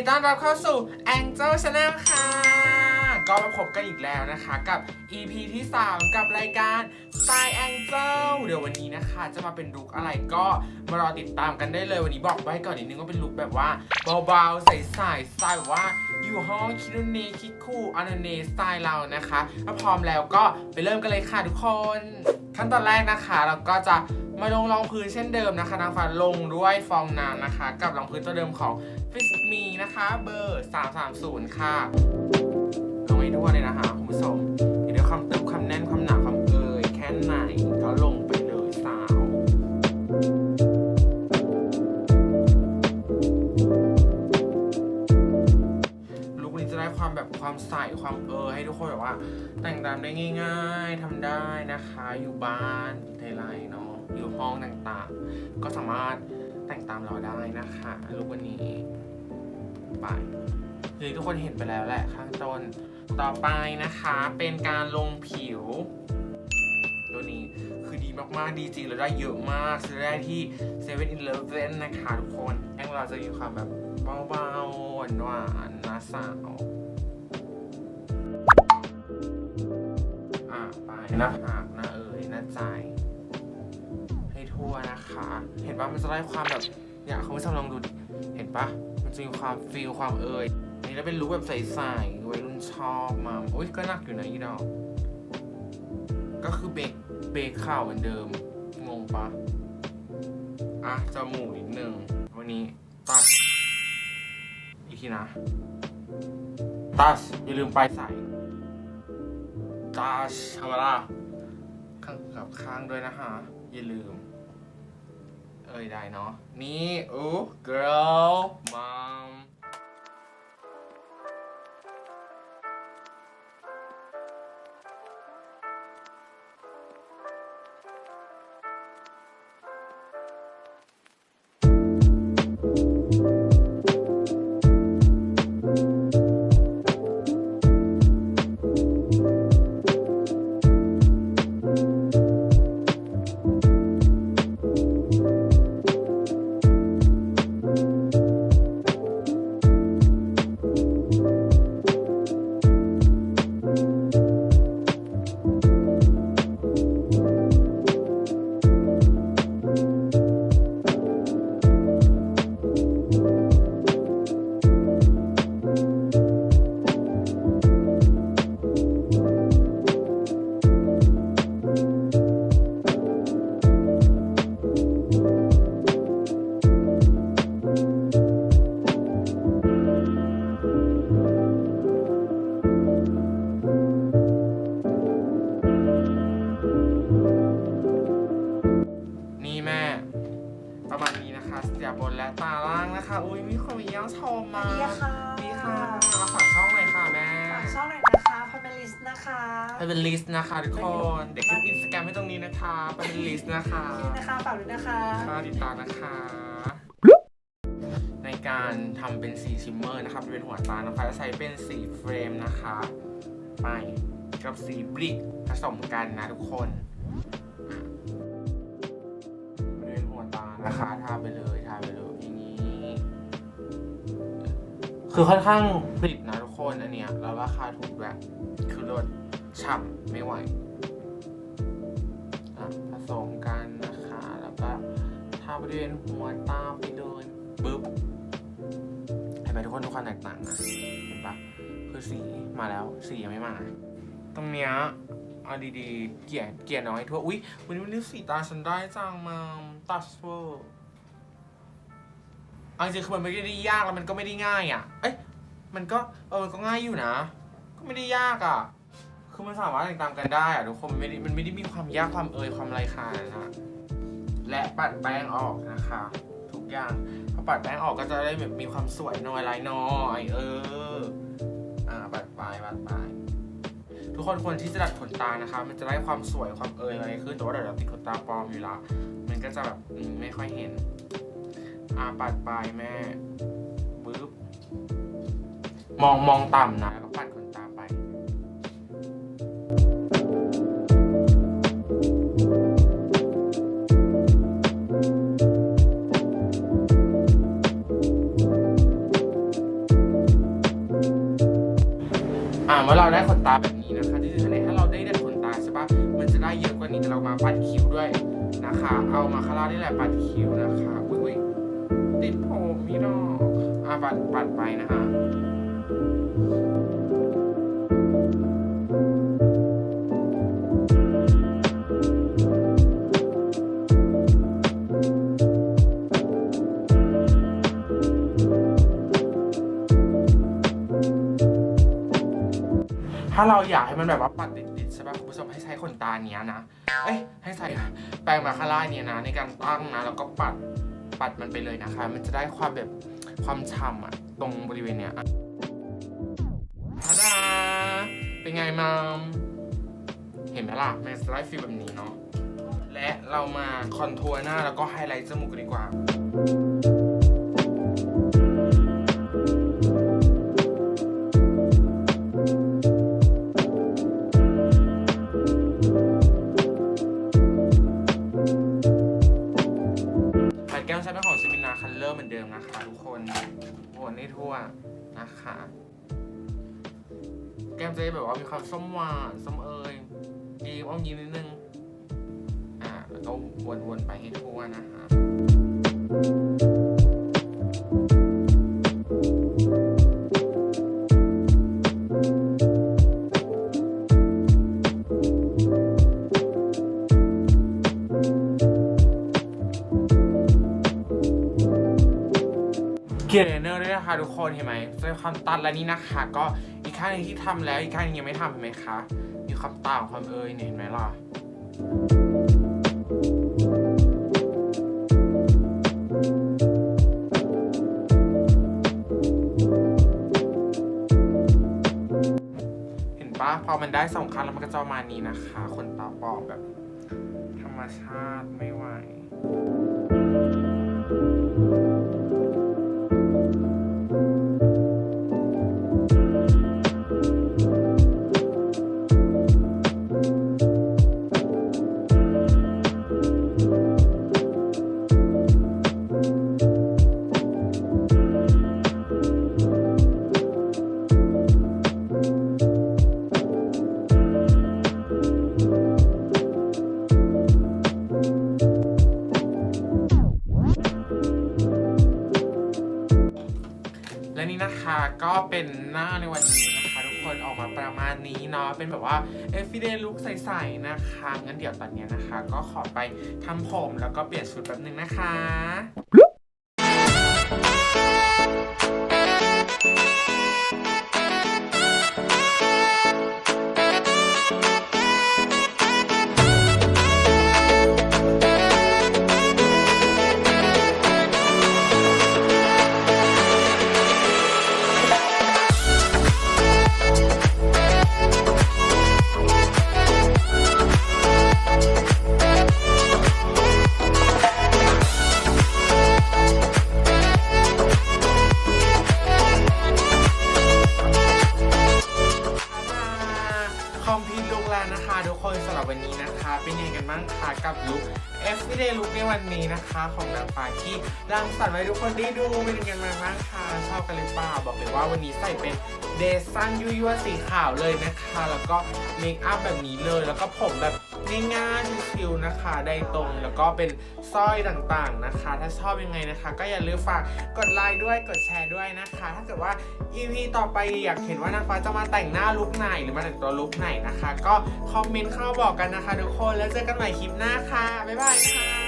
ดีต้อนรับเข้าสู่ Angel Channel ค่ะ ก็มาพบกันอีกแล้วนะคะกับ EP ที่ 3 กับรายการ Style Angel เดี๋ยววันนี้นะคะ จะมาเป็นลุคอะไรก็มารอติดตามกันได้เลยวันนี้บอกไว้ก่อนนิดนึงว่าเป็นลุคแบบว่าเบาๆ ใสๆสไตล์แบบว่าอยู่ห้องคิรุเนคิคูอานาเนสไตล์เรานะคะถ้าพร้อมแล้วก็ไปเริ่มกันเลยค่ะทุกคน ขั้นตอนแรกนะคะเราก็จะ มาลงรองพื้นเช่นเดิมนะคะนางฟ้าลงด้วยฟองน้ำนะคะ กับรองพื้นตัวเดิมของ f i s Me นะคะเบอร์ 330 ค่ะลงให้ทั่วเลยนะคะคุณผู้ชมเดี๋ยวความตึบความแน่นความหนาความเอ่ยแค่ไหนก็ลงไปเลยสาวลุคนี้จะได้ความแบบความใสความเออให้ทุกคนแบบว่า แต่งตามได้ง่าย ๆทำได้นะคะ อยู่บ้านไทยไรเนาะ อยู่ห้องต่างๆ ก็สามารถแต่งตามเราได้นะคะลุควันนี้ไปคือทุกคนเห็นไปแล้วแหละข้างต้นต่อไปนะคะเป็นการลงผิว ตัวนี้คือดีมากๆ ดีจริงแล้วได้เยอะมากซื้อได้ที่7 e เ e ่ e อนะคะทุกคนแองเราจะมีความแบบเบาๆหวานๆนะสาวอะไปน้าผากหน้าเอ่ยหน้าใจ ทั่วนะคะ เห็นปะมันจะได้ความแบบเนี่ยคุณผู้ชมลองดูดิเห็นปะมันจะมีความฟีลความเอ่ยอันนี้แล้วเป็นลุคแบบใสๆวัยรุ่นชอบมาอุ้ยก็นักอยู่นะอีดอกก็คือเบรกเบรกข่าวเหมือนเดิมงงปะอะจมูกนิดนึงวันนี้ตัดอีกทีนะตัดอย่าลืมไปใส่ตัดทำอะไรล่ะข้างกับข้างด้วยนะฮะ อย่าลืม เอ้ยได้เนาะนี่อู้ girl mom อุ้ยมีคนมีย่างชมสวัมาสดีค่ะดีค่ะมาฝากช่องหน่อยค่ะแม่ฝากช่องหน่อยนะคะพาเมลิสนะคะไปเป็นลิสต์นะคะทุกคน เดี๋ยวขึ้นอินสตาแกรมให้ตรงนี้นะคะไปเป็นลิสต์นะคะพี่นะคะฝากด้วยนะคะค่ะติดตามนะคะในการทำเป็นสีชิมเมอร์นะคะเป็นหัวตานะคะจะใช้เป็นสีเฟรมนะคะไปกับสีบริกผสมกันนะทุกคนอะบริเวณหัวตานะคะทาไปเลยทาไปเลย คือค่อนข้างผลิตนะทุกคนอันเนี้ยแล้วราคาถูกแบบคือลดฉ่ำไม่ไหวอะผสมกันนะคะ แล้วก็ทาบริเวณหัวตาไปเลยปึ๊บเห็นไหมทุกคนทุกความแตกต่างนะเห็นปะคือสีมาแล้วสียังไม่มา ตรงเนี้ยเอาดีๆ เกลี่ยเกลี่ยน้อยทั่วอุ๊ยวันนี้วันนี้สีตาฉันได้จังมาตัชเวอร์ เอาจริงคือมันไม่ได้ยากแล้วมันก็ไม่ได้ง่ายอะ เอ้ย มันก็เออ มันก็ง่ายอยู่นะ ก็ไม่ได้ยากอะ คือมันสามารถติดตามกันได้อะทุกคนมันไม่ได้มันไม่ได้มีความยากความเอ่ยความไรคานะและปัดแป้งออกนะคะ ทุกอย่างพอปัดแป้งออกก็จะได้แบบมีความสวยน่อยลายน้อยเออ อ่าปัดปลายปัดปลายทุกคนควรที่จะดัดขนตานะคะ มันจะได้ความสวยความเอ่ยอะไรขึ้นแต่ว่าเดี๋ยวเราติดขนตาปลอมอยู่ละมันก็จะแบบไม่ค่อยเห็น อาปัดปแม่ปึ๊บมองมองต่ำนะแล้วก็ปัดขนตาไป อ่าเมื่อเราได้ขนตาแบบนี้นะคะที่คือถ้าเราได้ได้ขนตาใช่ปะมันจะได้เยอะกว่านี้แต่เรามาปัดคิ้วด้วยนะคะ เอามาคาราได้แหละปัดคิ้วนะคะอุ้ย ติดผมมีดอกอะปัดปัดไปนะคะถ้าเราอยากให้มันแบบว่าปัดติดๆใช่ป่ะคุณผู้ชมให้ใช้ขนตาเนี้ยนะ เอ้ยให้ใส่แปรงมาคาร่าเนี้ยนะ ในการตั้งนะ แล้วก็ปัด ปัดมันไปเลยนะคะ มันจะได้ความแบบความฉ่ำอะตรงบริเวณเนี้ยอะทาดาเป็นไงมามเห็นไหมล่ะมันจะได้ฟีลแบบนี้เนาะและเรามาคอนทัวร์หน้าแล้วก็ไฮไลท์จมูกดีกว่า แผ่องของซิมินาคัลเลอร์เหมือนเดิมนะคะทุกคนวนให้ทั่วนะคะ แก้มจะได้แบบว่ามีความส้มหวานส้มเอยดีอ้อมยิ้มนิดนึง อ่าแล้วก็วนๆไปให้ทั่วนะคะ เกียร์เนอร์ด้วยนะคะทุกคนเห็นไหมจะมีความตันและนี่นะคะ ก็อีกข้างหนึงที่ทำแล้วอีกข้างหนึงยังไม่ทำเห็นไหมคะ มีความต่างความเอยเนี่ยเห็นไหมล่ะเห็นปะพอมันได้สองครั้งแล้วมันก็จะมานี้นะคะขนตาปอมแบบ ธรรมชาติไม่ไหว นี่นะคะก็เป็นหน้าในวันนี้นะคะทุกคนออกมาประมาณนี้เนาะเป็นแบบว่า everyday look ใสๆนะคะงั้นเดี๋ยวตอนนี้นะคะ ก็ขอไปทำผมแล้วก็เปลี่ยนชุดแป๊บนึงนะคะ ที่ได้ลุกในวันนี้นะคะของนางฟ้าที่รังสรรค์ไว้ทุกคนได้ดูเป็นยังไงบ้างคะชอบกันหรือเปล่าบอกเลยว่าวันนี้ใส่เป็นเดซันยั่วๆสีขาวเลยนะคะ แล้วก็เมคอัพแบบนี้เลยแล้วก็ผมแบบ ง่ายๆชิวๆนะคะ ได้ตรงแล้วก็เป็นสร้อยต่างๆนะคะ ถ้าชอบยังไงนะคะ ก็อย่าลืมฝากกดไลค์ด้วยกดแชร์ด้วยนะคะ ถ้าเกิดว่า EP ต่อไปอยากเห็นว่านางฟ้าจะมาแต่งหน้าลุกไหนหรือมาแต่งตัวลุกไหนนะคะ ก็คอมเมนต์เข้ามาบอกกันนะคะ ทุกคนแล้วเจอกันใหม่คลิปหน้าค่ะบ๊ายบายค่ะ